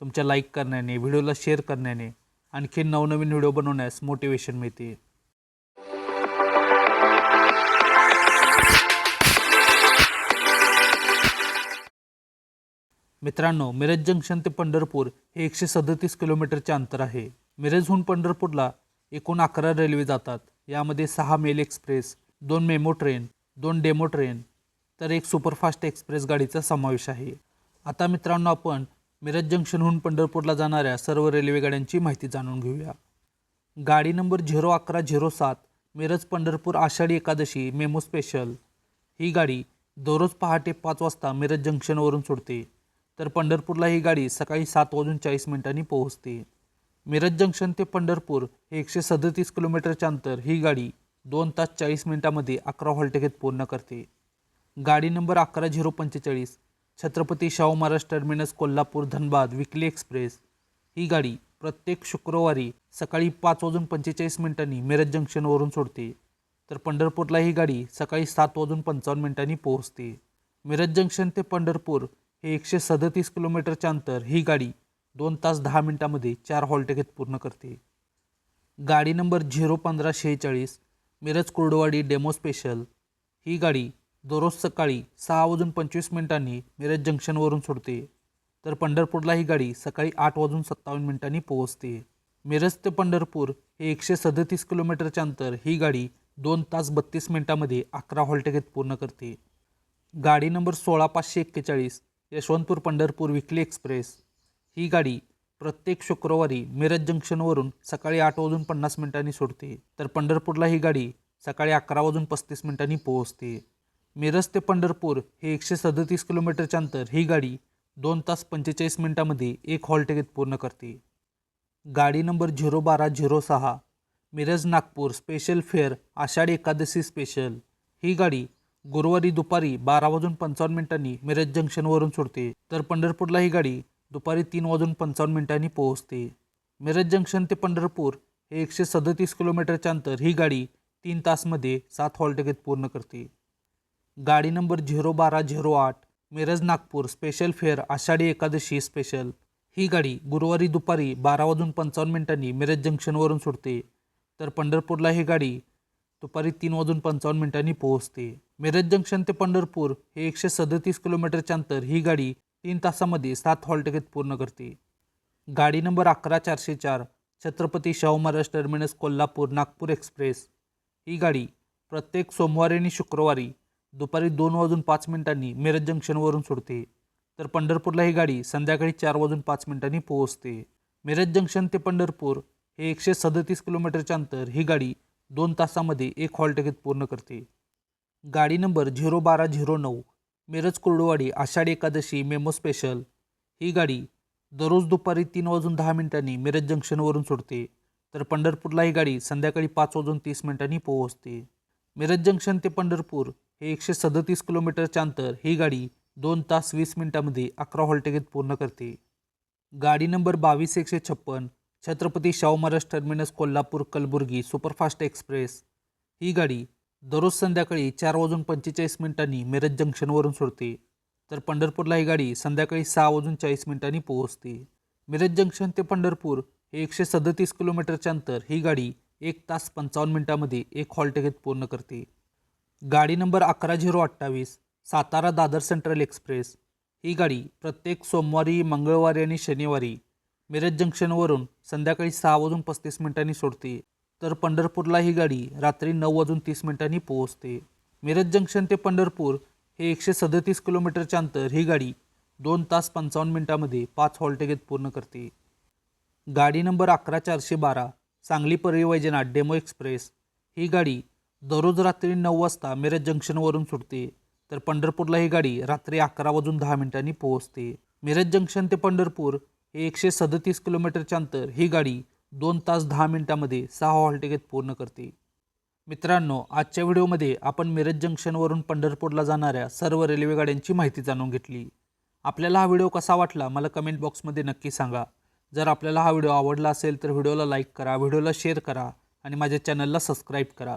तुमच्या लाईक करण्याने व्हिडिओला शेअर करण्याने आणखी नवनवीन व्हिडिओ बनवण्यास मोटिवेशन मिळते मित्रांनो मिरज जंक्शन ते पंढरपूर हे एकशे सदतीस किलोमीटरचे अंतर आहे. मिरजहून पंढरपूरला एकूण अकरा रेल्वे जातात. यामध्ये सहा मेल एक्सप्रेस दोन मेमो ट्रेन दोन डेमो ट्रेन तर एक सुपरफास्ट एक्सप्रेस गाडीचा समावेश आहे. आता मित्रांनो आपण मिरज जंक्शनहून पंढरपूरला जाणाऱ्या सर्व रेल्वेगाड्यांची माहिती जाणून घेऊया. गाडी नंबर झिरो अकरा झिरो सात मिरज पंढरपूर आषाढी एकादशी मेमो स्पेशल. ही गाडी दररोज पहाटे पाच वाजता मिरज जंक्शनवरून सुटते तर पंढरपूरला ही गाडी सकाळी सात वाजून चाळीस मिनिटांनी पोहोचते. मिरज जंक्शन ते पंढरपूर हे एकशे सदतीस किलोमीटरच्या अंतर ही गाडी दोन तास चाळीस मिनिटामध्ये अकरा हॉल्टेकेत पूर्ण करते. गाडी नंबर अकरा झिरो पंचेचाळीस Chhatrapati Shahu Maharaj terminus Kolhapur Dhanbad weekly express ही गाडी प्रत्येक शुक्रवारी सकाळी पाच वाजून पंचेचाळीस मिनिटांनी मिरज जंक्शनवरून सोडते. तर पंढरपूरला ही गाडी सकाळी सात वाजून पंचावन्न मिनिटांनी पोहोचते. मिरज जंक्शन ते पंढरपूर हे एकशे सदतीस किलोमीटरचे अंतर ही गाडी दोन तास दहा मिनिटामध्ये चार हॉलटेकेत पूर्ण करते. गाडी नंबर झिरो पंधरा शेहेचाळीस मिरज कुर्डवाडी डेमो स्पेशल ही गाडी दररोज सकाळी सहा वाजून पंचवीस मिनिटांनी मिरज जंक्शनवरून सोडते. तर पंढरपूरला ही गाडी सकाळी आठ वाजून सत्तावन्न मिनिटांनी पोहोचते. मिरज ते पंढरपूर हे एकशे सदतीस किलोमीटरच्या अंतर ही गाडी दोन तास बत्तीस मिनिटांमध्ये अकरा हॉलटेकेत पूर्ण करते. गाडी नंबर सोळा पाचशे एक्केचाळीस यशवंतपूर पंढरपूर विकली एक्सप्रेस. ही गाडी प्रत्येक शुक्रवारी मिरज जंक्शनवरून सकाळी आठ वाजून पन्नास मिनिटांनी सोडते. तर पंढरपूरला ही गाडी सकाळी अकरा वाजून पस्तीस मिनिटांनी पोहोचते. मिरज ते पंढरपूर हे एकशे सदतीस किलोमीटरचे अंतर ही गाडी दोन तास पंचेचाळीस मिनिटामध्ये एक हॉल्टेकेत पूर्ण करते. गाडी नंबर झिरो बारा झिरो सहा Miraj Nagpur special fare Ashadhi Ekadashi special ही गाडी गुरुवारी दुपारी बारा वाजून पंचावन्न मिनिटांनी मिरज जंक्शनवरून सोडते. तर पंढरपूरला ही गाडी दुपारी तीन वाजून पंचावन्न मिनिटांनी पोहोचते. मिरज जंक्शन ते पंढरपूर हे एकशे सदतीस किलोमीटरचे अंतर ही गाडी तीन तासमध्ये सात हॉल्टेकेत पूर्ण करते. गाडी नंबर झिरो बारा झिरो आठ Miraj Nagpur special fare Ashadhi Ekadashi special ही गाडी गुरुवारी दुपारी बारा वाजून पंचावन्न मिनिटांनी मिरज जंक्शनवरून सुटते. तर पंढरपूरला ही गाडी दुपारी तीन वाजून पंचावन्न मिनिटांनी पोहोचते. मिरज जंक्शन ते पंढरपूर हे एकशे सदतीस किलोमीटरच्या अंतर ही गाडी तीन तासामध्ये सात हॉल्टेकेत पूर्ण करते. गाडी नंबर अकरा चारशे चार छत्रपती शाहू महाराज टर्मिनस कोल्हापूर नागपूर एक्सप्रेस. ही गाडी प्रत्येक सोमवारी आणि शुक्रवारी दुपारी दोन वाजून पाच मिनिटांनी मिरज जंक्शनवरून सुटते तर पंढरपूरला ही गाडी संध्याकाळी चार वाजून पाच मिनिटांनी पोहोचते. मिरज जंक्शन ते पंढरपूर हे एकशे सदतीस किलोमीटरच्या अंतर ही गाडी दोन तासामध्ये एक हॉल्टेकेत पूर्ण करते. गाडी नंबर झिरो बारा झिरो नऊ मिरज कुर्डुवाडी आषाढी एकादशी मेमो स्पेशल. ही गाडी दररोज दुपारी तीन वाजून दहा मिनिटांनी मिरज जंक्शनवरून सुटते तर पंढरपूरला ही गाडी संध्याकाळी पाच वाजून तीस मिनिटांनी पोहोचते. मिरज जंक्शन ते पंढरपूर हे एकशे सदतीस किलोमीटरच्या अंतर ही गाडी दोन तास वीस मिनिटामध्ये अकरा हॉल्टेकेत पूर्ण करते. गाडी नंबर बावीस एकशे छप्पन Chhatrapati Shahu Maharaj terminus Kolhapur Kalaburagi superfast express ही गाडी दररोज संध्याकाळी चार वाजून पंचेचाळीस मिनिटांनी मिरज जंक्शनवरून सोडते. तर पंढरपूरला ही गाडी संध्याकाळी सहा वाजून चाळीस मिनिटांनी पोहोचते. मिरज जंक्शन ते पंढरपूर हे एकशे सदतीस किलोमीटरच्या अंतर ही गाडी एक तास पंचावन्न मिनिटामध्ये एक हॉल्टेकेत पूर्ण करते. गाडी नंबर अकरा झिरो अठ्ठावीस सातारा दादर सेंट्रल एक्सप्रेस. ही गाडी प्रत्येक सोमवारी मंगळवारी आणि शनिवारी मिरज जंक्शनवरून संध्याकाळी सहा वाजून पस्तीस मिनिटांनी सोडते. तर पंढरपूरला ही गाडी रात्री नऊ वाजून तीस मिनिटांनी पोहोचते. मिरज जंक्शन ते पंढरपूर हे एकशे सदतीस किलोमीटरचे अंतर ही गाडी दोन तास पंचावन्न मिनिटांमध्ये पाच हॉल्टेकेत पूर्ण करते. गाडी नंबर अकरा चारशे बारा सांगली परळी डेमो एक्सप्रेस. ही गाडी दररोज रात्री नऊ वाजता मिरज जंक्शनवरून सुटते तर पंढरपूरला ही गाडी रात्री अकरा वाजून दहा मिनिटांनी पोहोचते. मिरज जंक्शन ते पंढरपूर हे एकशे सदतीस किलोमीटरच्या अंतर ही गाडी दोन तास दहा मिनिटामध्ये सहा हॉलटिकेत पूर्ण करते. मित्रांनो आजच्या व्हिडिओमध्ये आपण मिरज जंक्शनवरून पंढरपूरला जाणाऱ्या सर्व रेल्वे गाड्यांची माहिती जाणून घेतली. आपल्याला हा व्हिडिओ कसा वाटला मला कमेंट बॉक्समध्ये नक्की सांगा. जर आपल्याला हा व्हिडिओ आवडला असेल तर व्हिडिओला लाईक करा व्हिडिओला शेअर करा आणि माझ्या चॅनलला सबस्क्राईब करा.